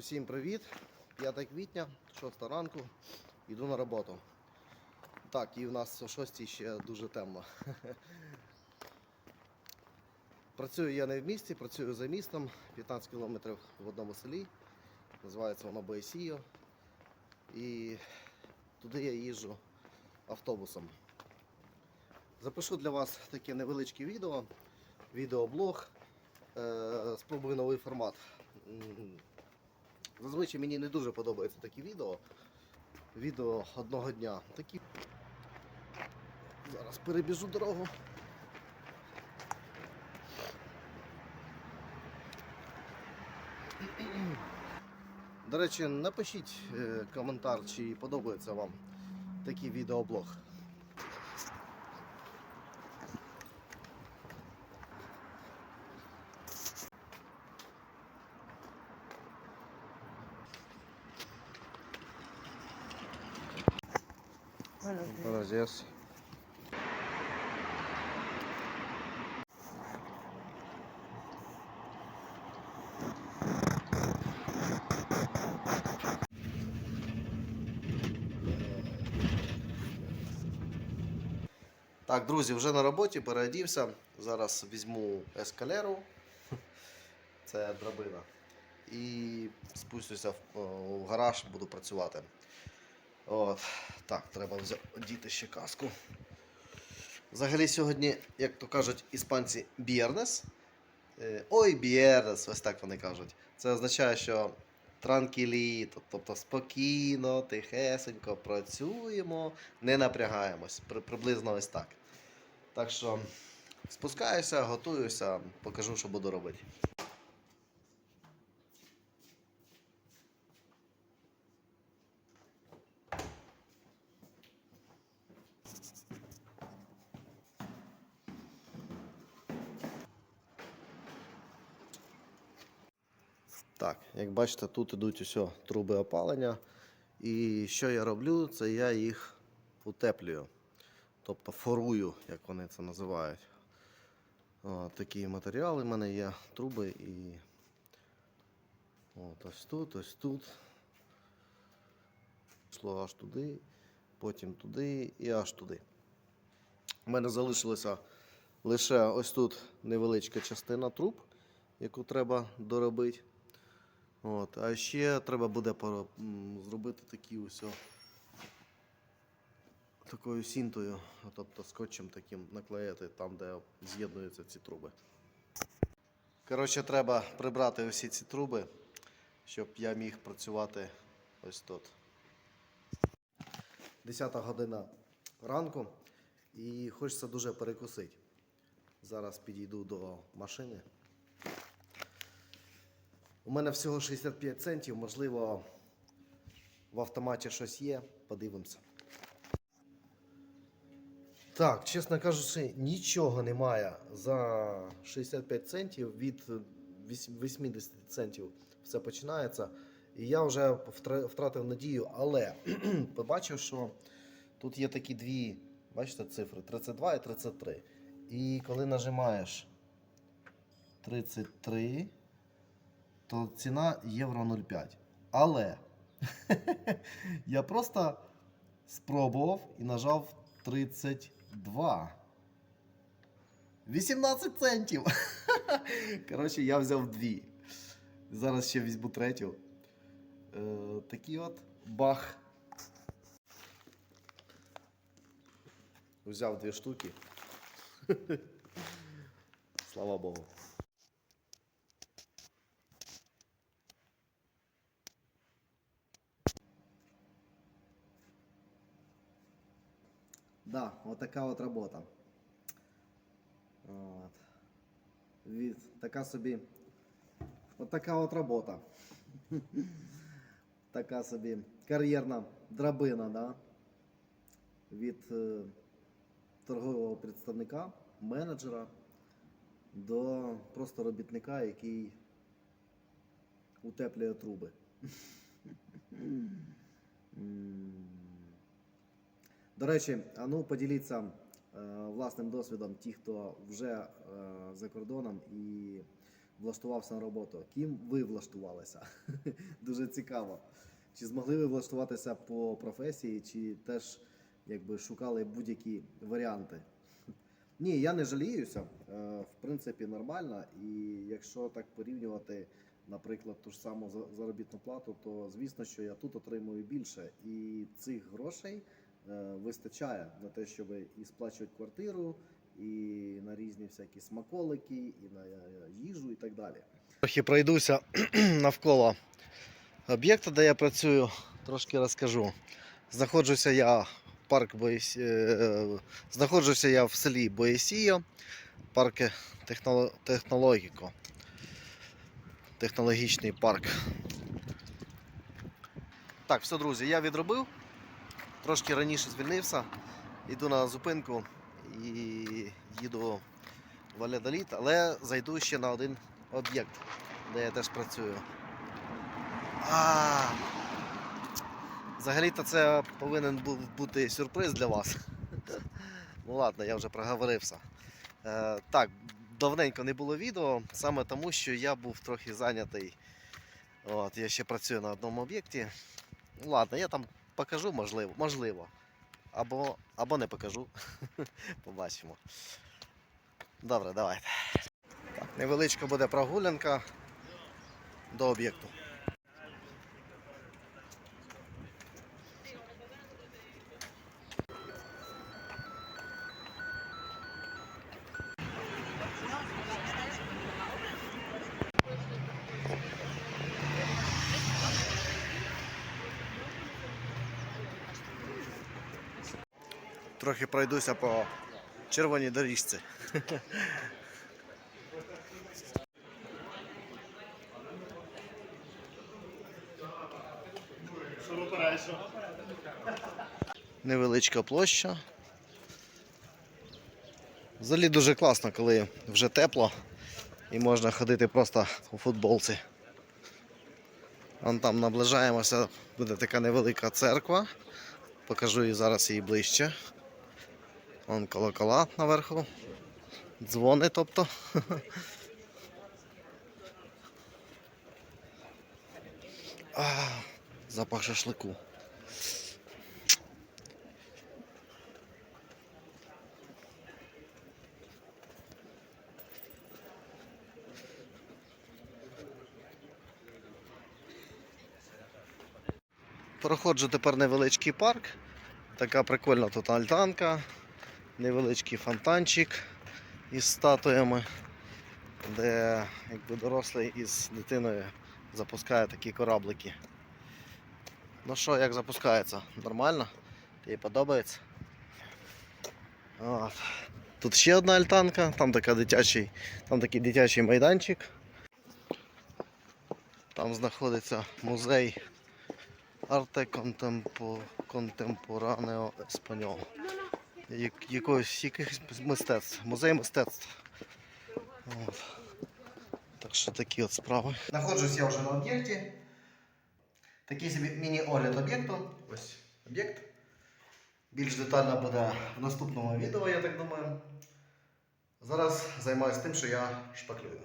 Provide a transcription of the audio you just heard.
Усім привіт! 5 квітня, 6 ранку, йду на роботу. Так, і в нас о 6 ще дуже темно. Працюю я не в місті, працюю за містом, 15 кілометрів в одному селі. Називається воно Боєсіо. І туди я їжджу автобусом. Запишу для вас таке невеличке відео, відеоблог. Е, спробую новий формат. Зазвичай мені не дуже подобаються такі відео. Відео одного дня. Такі. Зараз перебіжу дорогу. До речі, напишіть е, коментар, чи подобається вам такий відеоблог. Молодець. Так, друзі, вже на роботі переодівся. Зараз візьму ескалеру. Це драбина. І спустюся в, в гараж, буду працювати. От. Так, треба одіти ще каску. Взагалі сьогодні, як то кажуть іспанці, бірнес. Е, Ой, бірнес, ось так вони кажуть. Це означає, що транкіліто, тобто спокійно, тихесенько працюємо, не напрягаємось. При- Приблизно ось так. Так що спускаюся, готуюся, покажу, що буду робити. Так, як бачите, тут ідуть усе труби опалення. І що я роблю, це я їх утеплюю. Тобто форую, як вони це називають. О, такі матеріали в мене є, труби і от ось тут, ось тут. Йшло аж туди, потім туди і аж туди. У мене залишилося лише ось тут невеличка частина труб, яку треба доробити. От, а ще треба буде зробити такі ось такою сінтою, тобто скотчем таким наклеїти там, де з'єднуються ці труби. Коротше, треба прибрати усі ці труби, щоб я міг працювати ось тут. 10 година ранку і хочеться дуже перекусити. Зараз підійду до машини. У мене всього 65 центів, можливо, в автоматі щось є, подивимося. Так, чесно кажучи, нічого немає за 65 центів від 80 центів все починається. І я вже втратив надію, але побачив, що тут є такі дві, бачите, цифри 32 і 33. І коли нажимаєш 33, то ціна євро 0,5. Але я просто спробував і нажав 32. 18 центів. Коротше, я взяв дві. Зараз ще візьму третю. Е, такий от бах. Взяв дві штуки. Слава Богу. Да, вот така от робота. От. Від, така собі. От така от робота. така собі кар'єрна драбина, да? Від е, торгового представника, менеджера до просто робітника, який утеплює труби. До речі, а ну поділіться е, власним досвідом ті, хто вже е, за кордоном і влаштувався на роботу. Ким ви влаштувалися? Дуже цікаво. Чи змогли ви влаштуватися по професії, чи теж якби шукали будь-які варіанти? Ні, я не жаліюся. Е, В принципі, нормально. І якщо так порівнювати, наприклад, ту ж саму за- заробітну плату, то звісно, що я тут отримую більше. І цих грошей вистачає на те, щоб і сплачувати квартиру, і на різні всякі смаколики, і на е, їжу, і так далі. Трохи пройдуся навколо об'єкта, де я працюю, трошки розкажу. Знаходжуся я в парк Боєсі... е, знаходжуся я в селі Боєсія, парк технологіко. Технологічний парк. Так, все, друзі, я відробив. Трошки раніше звільнився. Йду на зупинку і їду в Валядоліт, але зайду ще на один об'єкт, де я теж працюю. А, взагалі-то це повинен був бути сюрприз для вас. Ну ладно, я вже проговорився. Е, так, давненько не було відео, саме тому, що я був трохи зайнятий. От, я ще працюю на одному об'єкті. Ну, ладно, я там покажу, можливо, можливо. Або, або не покажу. Побачимо. Добре, давайте. Невеличка буде прогулянка до об'єкту. Трохи пройдуся по червоній доріжці. Невеличка площа. Взагалі дуже класно, коли вже тепло і можна ходити просто у футболці. Вон там наближаємося, буде така невелика церква. Покажу її зараз її ближче. Вон колокола наверху. Дзвони, тобто. А, запах шашлику. Проходжу тепер невеличкий парк. Така прикольна тут альтанка, невеличкий фонтанчик із статуями, де якби дорослий із дитиною запускає такі кораблики. Ну що, як запускається? Нормально? Тобі подобається? От. Тут ще одна альтанка, там, така дитячий, там такий дитячий майданчик. Там знаходиться музей Арте Контемпоранео Еспаньол. Як- Якогось якихось мистецтв, музей мистецтв. От. Так що такі от справи. Знаходжусь я вже на об'єкті. Такий собі міні-огляд об'єкту. Ось об'єкт. Більш детально буде в наступному відео, я так думаю. Зараз займаюся тим, що я шпаклюю.